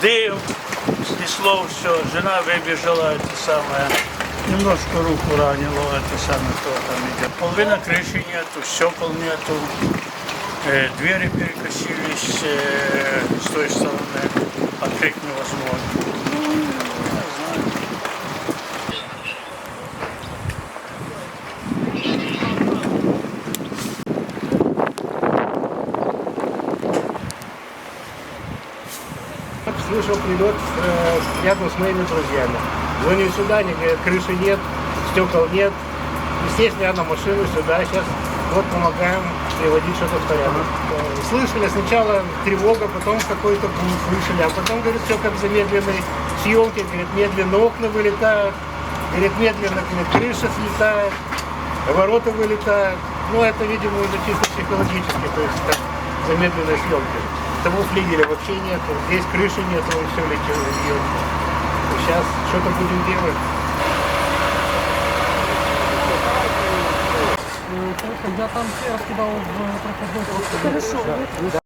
Дым, снесло все, жена выбежала, это самое, немножко руку ранило, это самое, кто там идет. Половина крыши нету, стекол нету, э, двери перекосились э, с той стороны, открыть невозможно. Ну, не знаю. Слышал прилет э, рядом с моими друзьями. Звоню сюда, они говорят, крыши нет, стекол нет. Естественно, я на машину сюда. Сейчас вот помогаем приводить что-то в порядок. Э, Слышали сначала тревога, потом какой-то бум слышали, а потом, говорит, все как в замедленной съемке, говорит, медленно окна вылетают, говорит, медленно говорит, крыша слетает, ворота вылетают. Ну, это, видимо, уже чисто психологически, то есть как в замедленной съемке. Того флигеля вообще нет, здесь крыши нет, он все летело. Сейчас что-то будем делать. Я там все раскидал в проходной. Хорошо.